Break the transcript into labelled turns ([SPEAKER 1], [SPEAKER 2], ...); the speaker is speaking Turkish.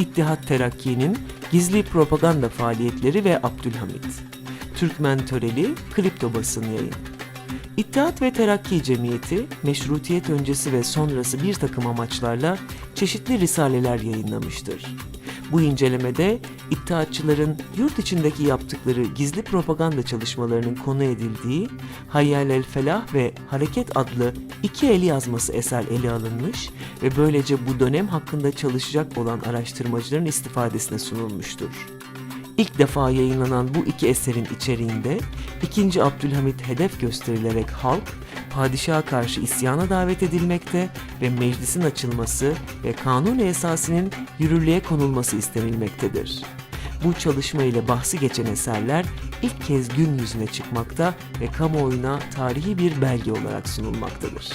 [SPEAKER 1] İttihat Terakki'nin gizli propaganda faaliyetleri ve Abdülhamit. Türkmen Töreli, kripto basın yayın. İttihat ve Terakki Cemiyeti, meşrutiyet öncesi ve sonrası bir takım amaçlarla çeşitli risaleler yayınlamıştır. Bu incelemede İttihatçıların yurt içindeki yaptıkları gizli propaganda çalışmalarının konu edildiği Hayyal el Felah ve Hareket adlı iki el yazması eser ele alınmış ve böylece bu dönem hakkında çalışacak olan araştırmacıların istifadesine sunulmuştur. İlk defa yayınlanan bu iki eserin içeriğinde 2. Abdülhamit hedef gösterilerek halk padişaha karşı isyana davet edilmekte ve meclisin açılması ve kanun esasının yürürlüğe konulması istenilmektedir. Bu çalışma ile bahsi geçen eserler ilk kez gün yüzüne çıkmakta ve kamuoyuna tarihi bir belge olarak sunulmaktadır.